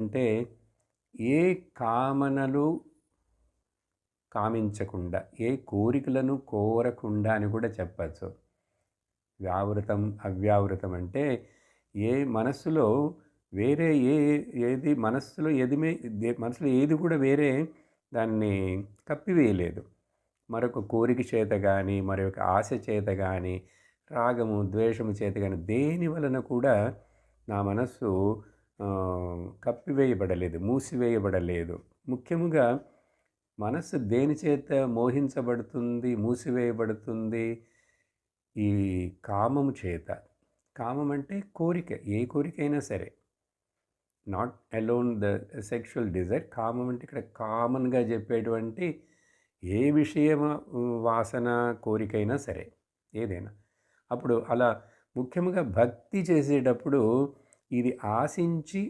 అంటే ఏ కామనలు కామించకుండా ఏ కోరికలను కోరకుండా అని కూడా చెప్పచ్చు. వ్యావృతం అవ్యావృతం అంటే ఏ మనస్సులో వేరే ఏ ఏది మనస్సులో ఏదిమే మనసులో ఏది కూడా వేరే దాన్ని కప్పివేయలేదు. మరొక కోరిక చేత కానీ మరొక ఆశ చేత కానీ రాగము ద్వేషము చేత కానీ దేని వలన కూడా నా మనస్సు కప్పివేయబడలేదు మూసివేయబడలేదు. ముఖ్యముగా మనస్సు దేని చేత మోహించబడుతుంది మూసివేయబడుతుంది? ఈ కామము చేత. కామం అంటే కోరిక ఏ కోరికైనా సరే. Not alone the sexual desire కామం అంటే ఇక్కడ కామన్గా చెప్పేటువంటి ఏ విషయం వాసన కోరికైనా సరే ఏదైనా. అప్పుడు అలా ముఖ్యంగా భక్తి చేసేటప్పుడు ఇది ఆశించి